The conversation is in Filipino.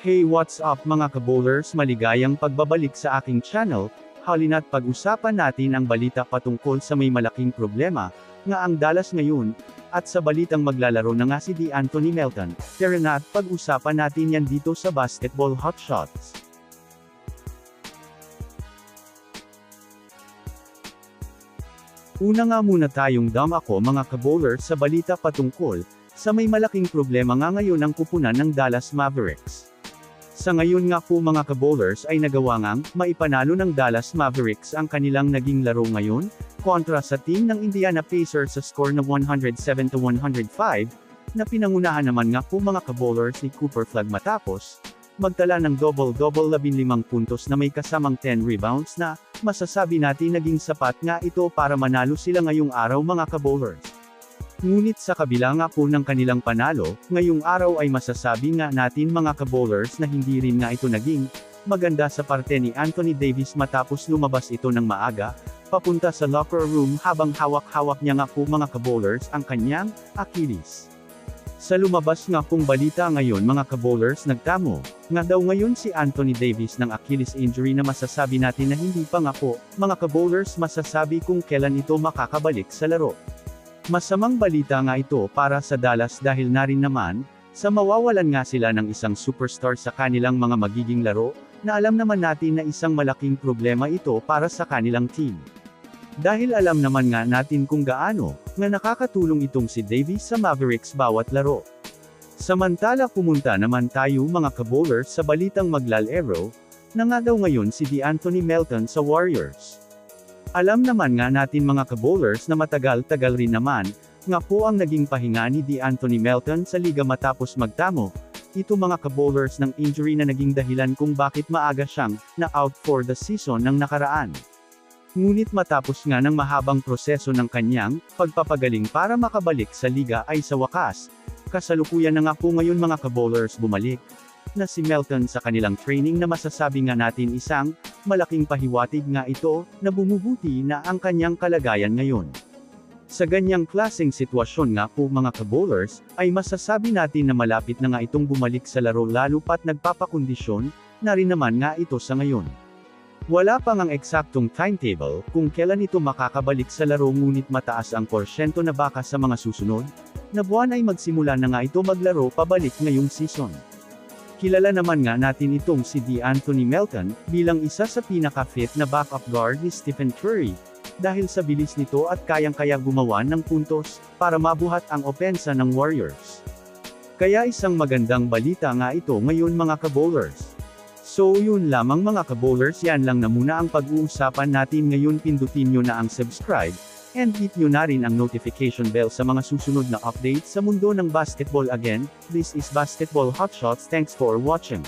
Hey what's up mga kabowlers maligayang pagbabalik sa aking channel, halina't pag-usapan natin ang balita patungkol sa may malaking problema, nga ang Dallas ngayon, at sa balitang maglalaro na nga si D. Anthony Melton, tara na at pag-usapan natin yan dito sa Basketball Hotshots. Una nga muna tayong dam ako mga kabowler sa balita patungkol, sa may malaking problema nga ngayon ang kupunan ng Dallas Mavericks. Sa ngayon nga po mga kabowlers ay nagawa ngang, maipanalo ng Dallas Mavericks ang kanilang naging laro ngayon, kontra sa team ng Indiana Pacers sa score na 107-105, na pinangunahan naman nga po mga kabowlers ni Cooper Flag matapos, magtala ng double-double 15 puntos na may kasamang 10 rebounds na, masasabi natin naging sapat nga ito para manalo sila ngayong araw mga kabowlers. Ngunit sa kabila nga po ng kanilang panalo, ngayong araw ay masasabi nga natin mga kabowlers na hindi rin nga ito naging maganda sa parte ni Anthony Davis matapos lumabas ito ng maaga, papunta sa locker room habang hawak-hawak niya nga po mga kabowlers ang kanyang Achilles. Sa lumabas nga pong balita ngayon mga kabowlers nagtamo, nga daw ngayon si Anthony Davis ng Achilles injury na masasabi natin na hindi pa nga po, mga kabowlers masasabi kung kailan ito makakabalik sa laro. Masamang balita nga ito para sa Dallas dahil na rin naman, sa mawawalan nga sila ng isang superstar sa kanilang mga magiging laro, na alam naman natin na isang malaking problema ito para sa kanilang team. Dahil alam naman nga natin kung gaano, nga nakakatulong itong si Davis sa Mavericks bawat laro. Samantala pumunta naman tayo mga kabowlers sa balitang maglalero, na nga daw ngayon si D'Anthony Melton sa Warriors. Alam naman nga natin mga kabowlers na matagal-tagal rin naman, nga po ang naging pahinga ni D'Anthony Melton sa liga matapos magtamo, ito mga kabowlers ng injury na naging dahilan kung bakit maaga siyang, na out for the season ng nakaraan. Ngunit matapos nga ng mahabang proseso ng kanyang, pagpapagaling para makabalik sa liga ay sa wakas, kasalukuyan na nga po ngayon mga kabowlers bumalik, na si Melton sa kanilang training na masasabi nga natin isang, malaking pahiwatig nga ito, na bumubuti na ang kanyang kalagayan ngayon. Sa ganyang klaseng sitwasyon nga po mga kabowlers, ay masasabi natin na malapit na nga itong bumalik sa laro lalo pat nagpapakondisyon, na rin naman nga ito sa ngayon. Wala pa ngang eksaktong timetable, kung kailan ito makakabalik sa laro ngunit mataas ang porsyento na baka sa mga susunod, na buwan ay magsimula na nga ito maglaro pabalik ngayong season. Kilala naman nga natin itong si D'Anthony Melton, bilang isa sa pinaka-fit na backup guard ni Stephen Curry, dahil sa bilis nito at kayang-kaya gumawa ng puntos, para mabuhat ang opensa ng Warriors. Kaya isang magandang balita nga ito ngayon mga kabowlers. So yun lamang mga kabowlers yan lang na muna ang pag-uusapan natin ngayon pindutin nyo na ang subscribe, and hit nyo na rin ang notification bell sa mga susunod na updates sa mundo ng basketball again, this is Basketball Hotshots thanks for watching.